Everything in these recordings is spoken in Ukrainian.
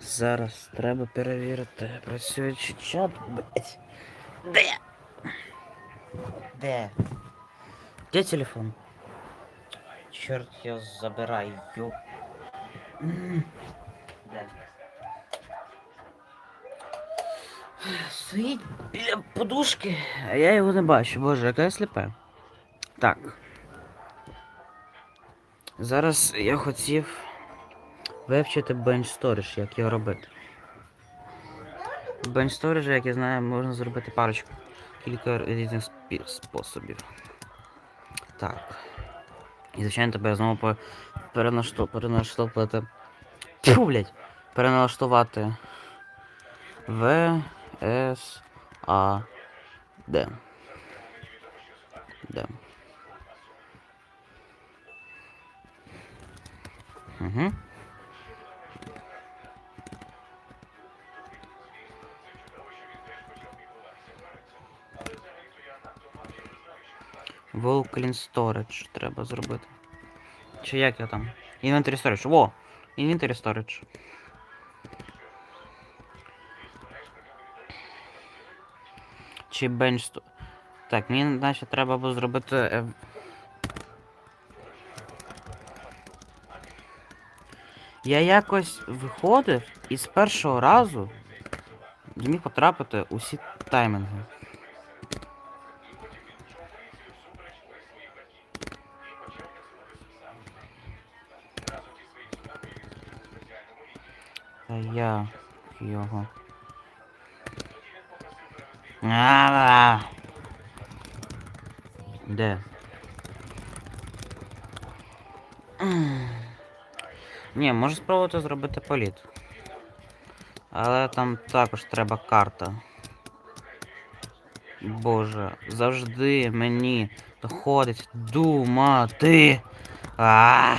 Зараз треба перевірити, працює чи чат, блять. Де? Де? Де телефон? Чорт його забирай, йо. М. Де? Стоїть біля подушки, а я його не бачу. Боже, яке я сліпе. Так. Зараз я хотів вивчити Bench Storage, як його робити. Bench Storage, як я знаю, можна зробити парочку. Кілька різних способів. Так. І звичайно тебе знову перенаштовувати. Тьфу, блядь! Переналаштувати В С А Д. Д. Угу. Vulcan Storage треба зробити. Чи як його там? Inventory Storage. Во! Inventory Storage. Чи Sto- Так, мені значить треба було зробити. е, Я якось виходив і з першого разу зміг потрапити усі таймінги. його. А-а-а. Де? Ні, можу спробувати зробити політ. Але там також треба карта. Боже, завжди мені доходить думати. А!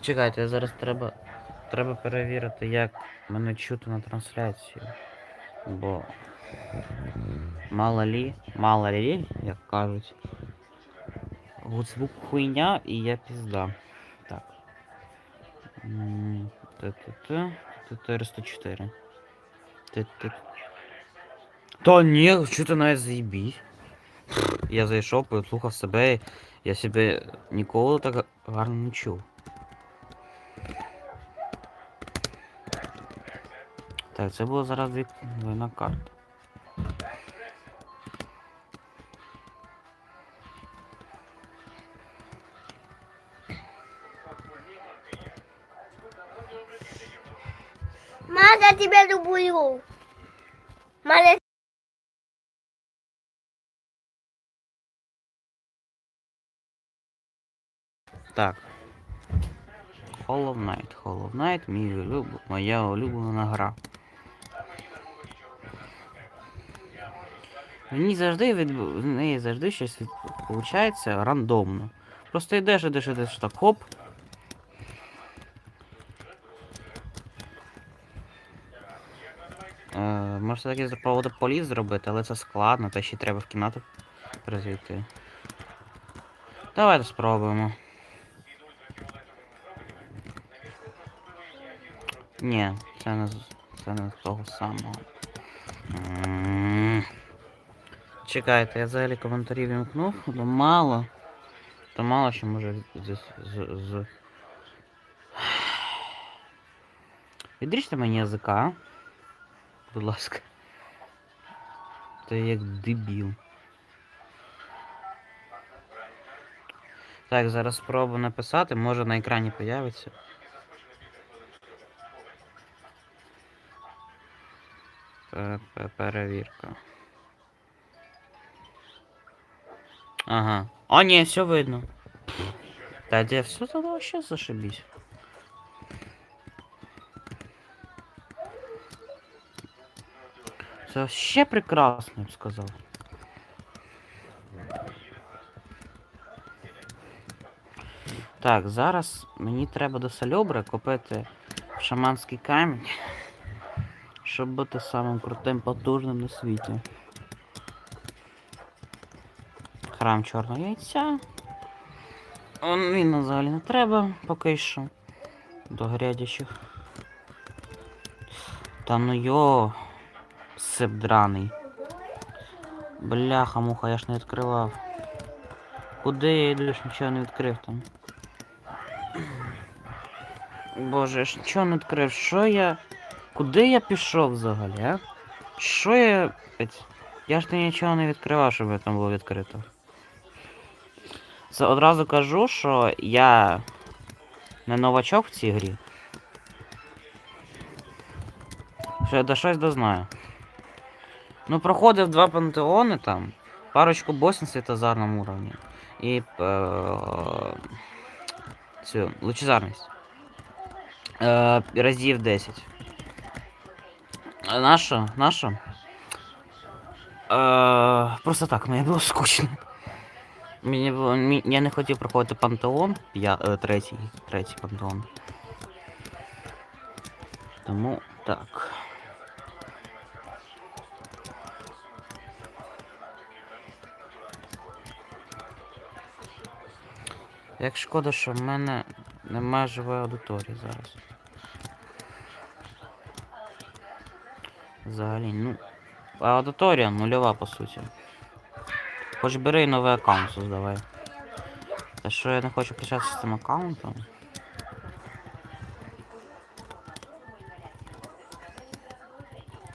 Чекайте, зараз треба. Треба перевірити, як мене чути на трансляцію. Бо. Мало лі, мало лі, як кажуть. Гуцвук хуйня і я пізда. Так. Т-т-т. 404. Т-т. Та ні, що ти навіть заїбій. Я зайшов, послухав себе, я себе ніколи так гарно не чув. Так, це було зараз дві двойна карта. Мама, я тебя люблю. Мама, Так. Hollow Knight. Hollow Knight, мій улюб... моя улюблена гра. Ній завжди від... в неї завжди щось від... виходить рандомно. Просто йдеш, йдеш, йдеш так хоп. Е, можна таки спробувати поліс зробити, але це складно, та ще треба в кімнату розвійти. Давайте спробуємо. Ні, це не з- це не з того самого. М. Чекайте, я взагалі коментарі вімкнув, але мало. То мало що може з. з. Відріжте мені язика. Будь ласка. Це як дебіл. Так, зараз спробую написати, може на екрані появиться. Пе- пе- Перевірка. Ага. А, ні, все видно. Та де все це вообще зашибись. Це ще прекрасно, я б сказав. Так, зараз мені треба до сальобри купити шаманський камінь, щоб бути самим крутим потужним на світі. Храм чорного яйця. Він взагалі не треба поки що. До грядячих. Та ну йо. Сип драний. Бляха, муха, я ж не відкривав. Куди я йду, я ж нічого не відкрив там. Боже, я ж нічого не відкрив. Що я. Куди я пішов взагалі, а? Що я. Я ж ти нічого не відкривав, щоб там було відкрито. Це одразу кажу, що я не новачок в цій грі. Що я до щось дознаю. Ну, проходив два пантеони там, парочку босів на світозарному уровні. І е, цю лучезарність. Е, разів 10. А наша? Наша? Е, просто так, мені було скучно. Мені мі- Я не хотів проходити пантеон. Я, е, третій. Третій пантеон. Тому так. Як шкода, що в мене немає живої аудиторії зараз. Взагалі, ну. Аудиторія нульова по суті. Хоч бери новий аккаунт создавай. Та що я не хочу прощатися з цим аккаунтом.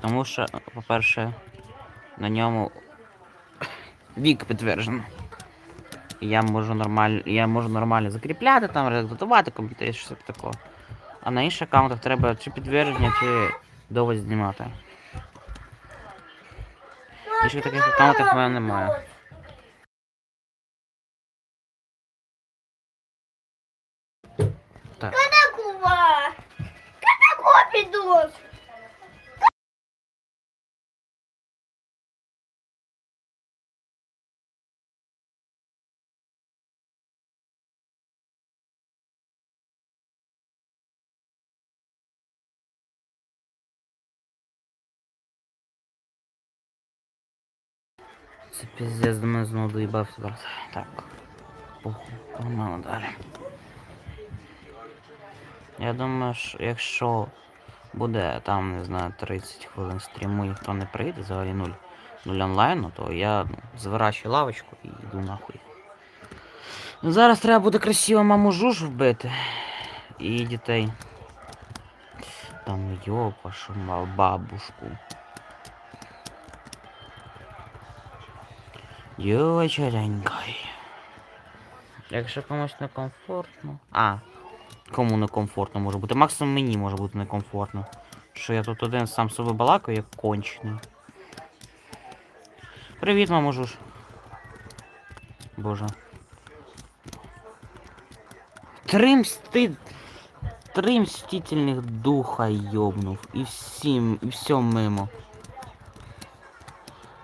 Тому що, по-перше, на ньому вік підтверджено. І я можу нормально. Я можу нормально закріпляти там, редактувати комп'ютер, щось таке. А на інших аккаунтах треба чи підтвердження, чи доводь знімати. Інших таких аккаунтів в мене немає. Так. Кува! Когда підуть? Це піздець до мене знову доїбався. Так. Похуй, погнали далі. Я думаю, що якщо буде там, не знаю, 30 хвилин стріму і ніхто не прийде, взагалі нуль, нуль онлайну, то я ну, зворачую лавочку і йду нахуй. Ну, зараз треба буде красиво маму жуж вбити. І дітей. Там йопа, що мав бабушку. Дівчаленькой. Якщо комусь некомфортно. А, кому некомфортно може бути. Максимум мені може бути некомфортно. Що я тут один сам собі балакаю, як кончений. Привіт, маможуш. Боже. Три мсти... Три мстительних духа йобнув. І всім, і все мимо.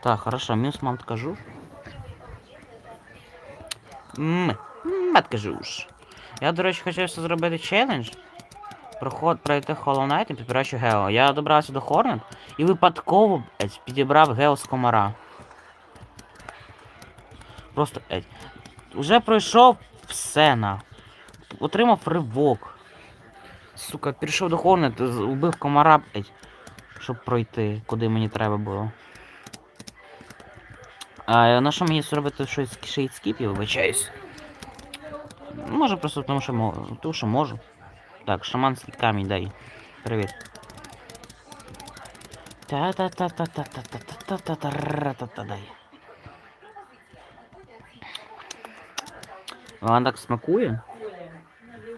Так, хорошо, мінус мам кажу. М, матка жуж. Я, до речі, хотів зробити челендж. Проход пройти Hollow Knight і підбираючи Гео. Я добрався до Хорнет і випадково блядь, підібрав Гео з комара. Просто блядь, Уже пройшов все. Отримав ривок. Сука, перейшов до Хорнет, убив комара, блядь, щоб пройти, куди мені треба було. А на що мені зробити щось шейдскіп, я вибачаюсь. Може просто тому, що можу. Тому що. Так, шаманський камінь дай. Привіт. та та та та та та та та та та та та та дай. Вона так смакує.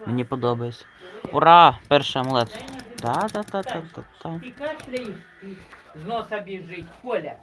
Мені подобається. Ура! Перший амулет. Та-та-та-та-та-та. І кашляєш, і з носа біжить, Коля.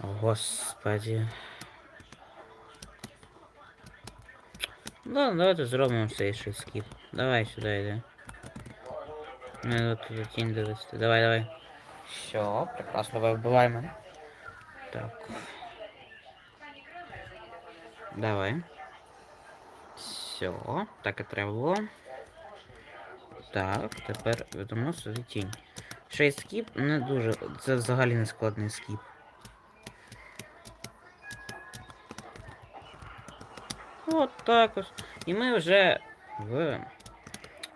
Господи. Ну, давайте зробимо ще скіп. Давай сюди йди. Не тут тінь довести. Давай, давай. Все, прекрасно, давай вбивай мене. Так. Давай. Все, так і треба було. Так, тепер ведемо сюди тінь. Ще й скіп не дуже. Це взагалі не складний скіп. От так ось. І ми вже в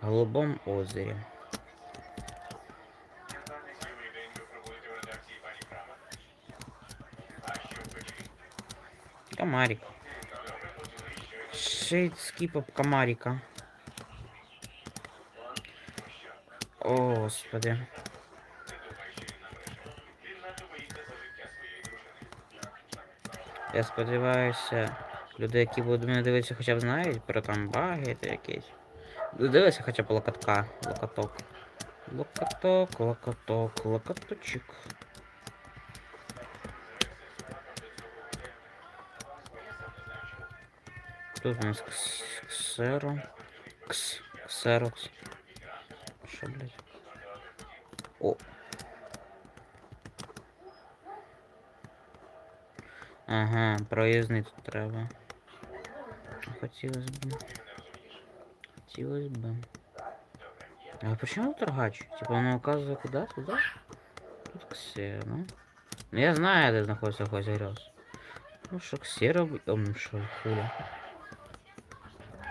голубому озері. Комарик. Шейд скипов комарика. О, господи. Я сподіваюся, Люди, які будуть мене дивитися, хоча б знають про там баги та якісь. Дивися хоча б локотка, локоток. Локоток, локоток, локоточок. Тут у нас кс- ксеро. Кс, ксерокс. Що, блядь? О. Ага, проїзний тут треба. Хотілось б. Хотілось б. А почему торгач? Типа он указывает куда? Туда? Тут ксера. Ну я знаю, де знаходиться хоч грез. Ну що, ксера, б- ом, що, хуля.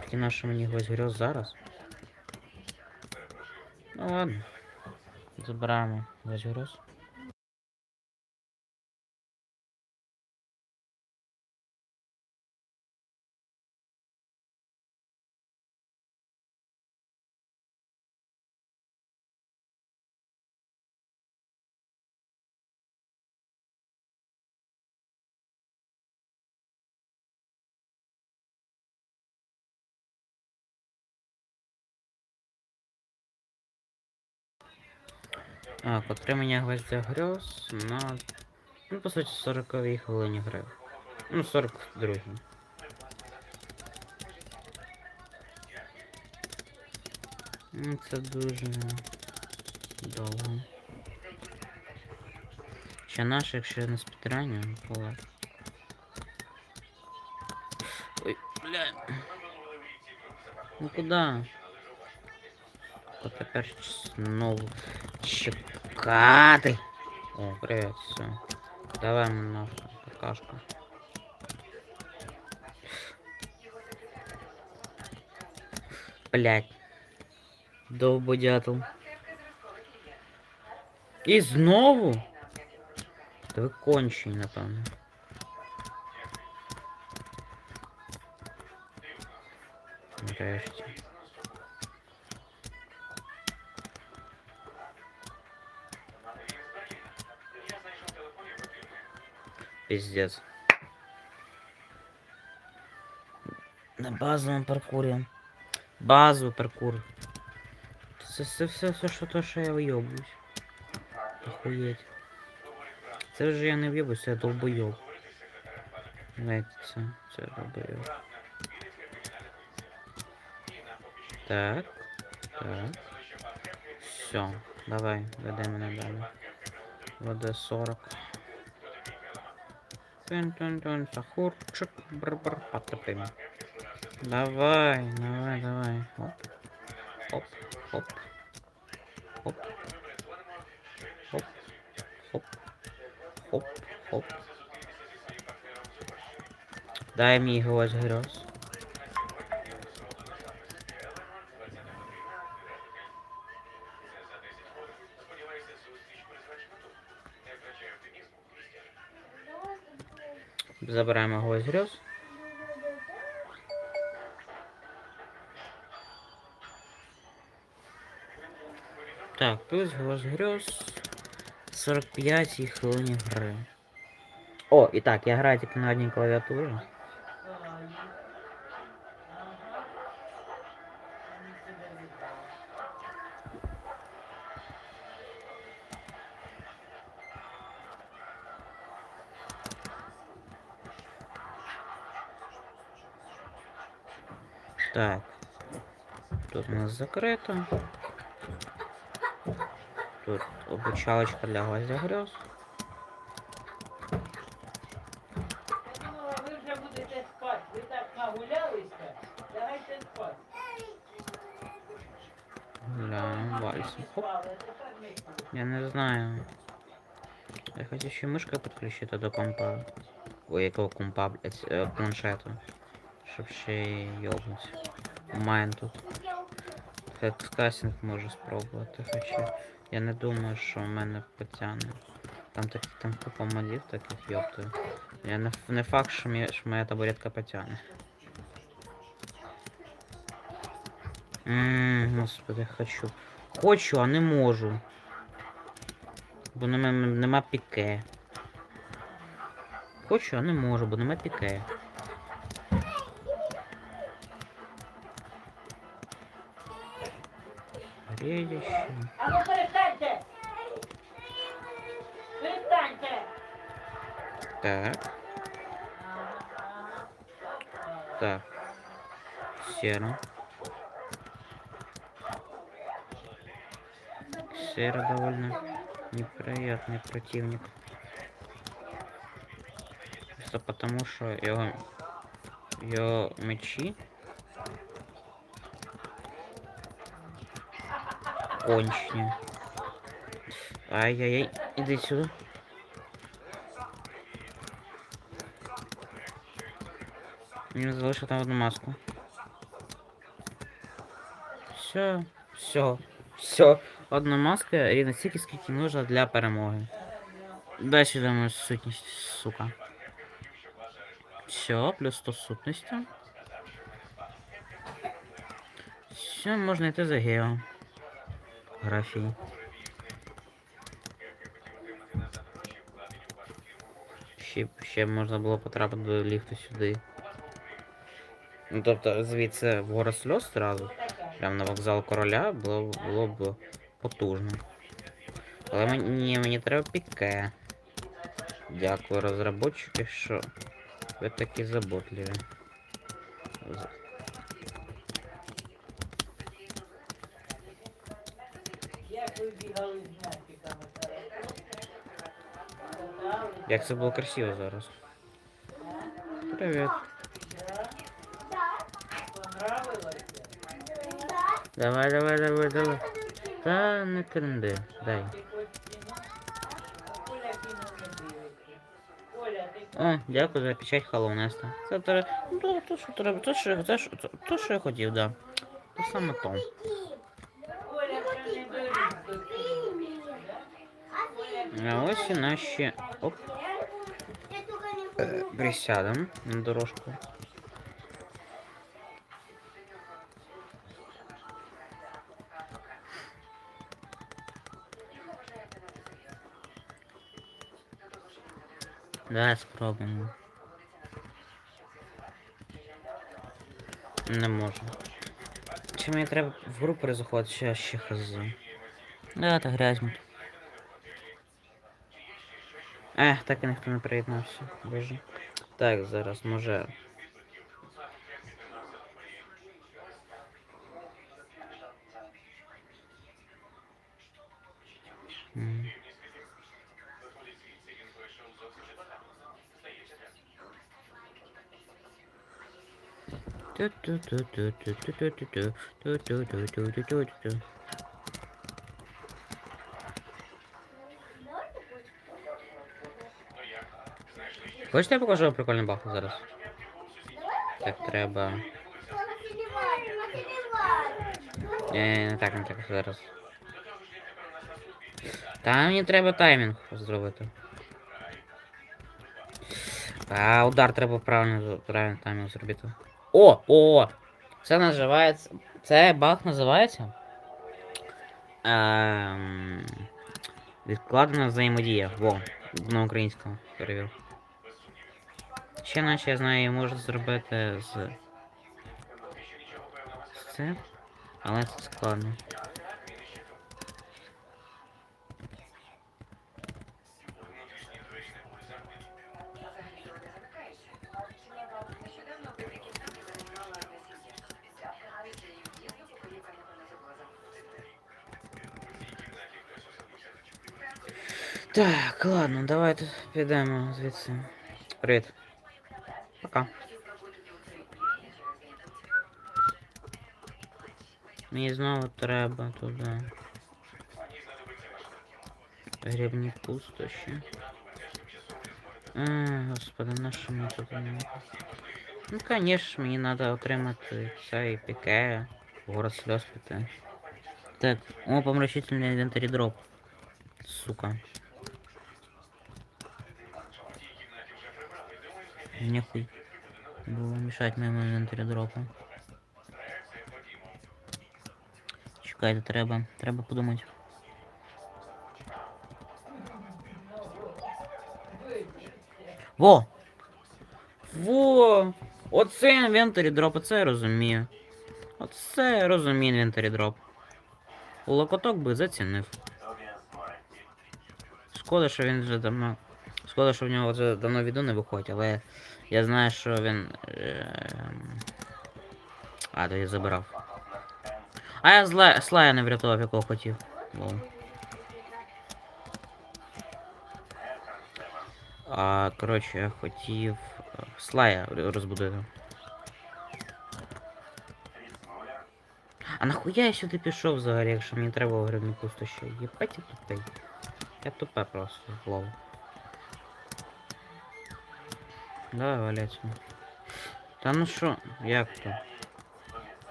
Такі наші мені гось грез зараз. Ну ладно. Забираємо гось Так, отримання гвоздя грез на. Ну, по суті, 40 хвилині гри. Ну, 42. Ну, це дуже довго. Ще наш, якщо не спідраню, то. Ой, бля. Ну куда? А тепер знову чекати. О, привіт, все. Давай нахуй, какашка. Блять. Довбодятел. І знову? Та ви кончені, напевно. Нарешті. Пиздец. На базовом паркуре. Базовый паркур. Це все, все, все, що то, що я вийобуюсь. Охуєть. Це вже я не в'єбуюсь, це я долбойоб. Знаєте, це, це долбойоб. Так. Так. Все, давай, веди мене далі. ВД 40. Тун-тун-тун, сахурчик, бр-бр, потопим. Давай, давай, давай. Оп. Оп, оп. Оп. Оп. Оп. Оп. Оп. Дай мне его гроз. Забираємо голос гроз. Так, плюс грез 45 хвилин гри. О, і так, я граю тільки на одній клавіатурі. Так. Тут у нас закрито. Тут обучалочка для гвоздя грез. Ну, а ви вже будете спати. Ви так нагулялися. Давайте спати. Гуляем вальсом. Хоп. Спали, а тепер ми тут. Я не знаю. Я хочу ще мишка підключити до компа. Ой, якого компа, блядь, е, планшету. Щоб ще. Майн тут. Хекскасінг можу спробувати, хоча я не думаю, що в мене потягне. Там так, там купа модів таких йоптою. Я не, не факт, що, мє, що моя табуретка потягне. Ммм, господи, хочу. Хочу, а не можу. Бо нема, нема піке. Хочу, а не можу, бо нема піке. Рідіще. А ну перестаньте! Перестаньте! Так, так. Сера. Сера довольно неприятный противник. Просто потому что его, его мечи кончені. Ай-яй-яй, іди сюди. Мені залишив там одну маску. Все, все, все. Одна маска рівно стільки, скільки нужно для перемоги. Дай сюди мою сутність, сука. Все, плюс 100 сутності. Все, можна йти за гео. Графії. Ще, ще можна було потрапити до ліфту сюди. Ну тобто звідси в гора сльоз одразу, прямо на вокзал короля, було, б- було б потужно. Але мені, мені треба піке. Дякую, розробники, що ви такі заботливі. Як це було красиво зараз. Привіт. понравилося? Давай, давай, давай, давай. Та не кренди, дай. А дякую за печать Nest. Це то, то, то, що треба, то, що я хотів, да. То саме то. Коля вже не беруть до кіно. да? А ось наші. Оп, е, присядемо на дорожку. Давай спробуємо. Не можу. Чи мені треба в гру перезаходити, ще ще хз. Да, та грязьмо. Ех, так і ніхто не приєднався. Боже. Так, зараз, може. М. Ту-ту-ту-ту-ту-ту-ту-ту-ту-ту-ту-ту-ту-ту. Хочете я покажу прикольний бах зараз? Так треба. Ні, не так, не так зараз. Та мені треба таймінг зробити. А, удар треба правильно, правильно таймінг зробити. О! О! Це називається. Це баг називається. Ем... Відкладена взаємодія. Во, на українському перевів. Ще наче я знаю, можна зробити з. з цим. Але це складно. Так, ладно, давайте підемо звідси. Привіт. Пока. Мені знову треба туди. Грибні пустоші. А, господи, на що мені тут не Ну, конечно, мені треба отримати цей піке. Город сльоз піти. Так, о, помрачительний інвентарі дроп. Сука. Нехуй. Було мешать моєму інвентарі дропу. Чекайте, треба. Треба подумати. Во! Во! Оце інвентарі дроп, оце я розумію. Оце я розумію інвентарі дроп. Локоток би зацінив. Шкода, що він вже давно. Шкода, що в нього вже давно відео не виходить, але я знаю, що він. ем, А, то я забирав. А я зла... слая не врятував, якого хотів. Лол. А, коротше, я хотів. е, Слая розбудити. А нахуя я сюди пішов взагалі, якщо мені треба в грибні пустощі? Єбать я тупий. Я тупе просто, лол. Давай валяться. Та ну що, як то?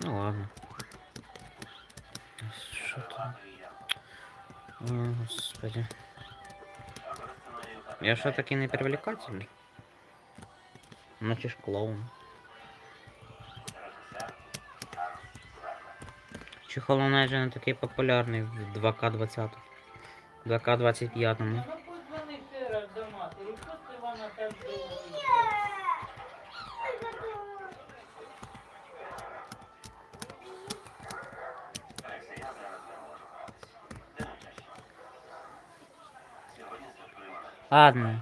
Ну ладно. Що там? О, господи. Я що такий не привлекательний? Наче ж клоун. Чи Hollow Knight же в 2К20. 2К25. Ладно,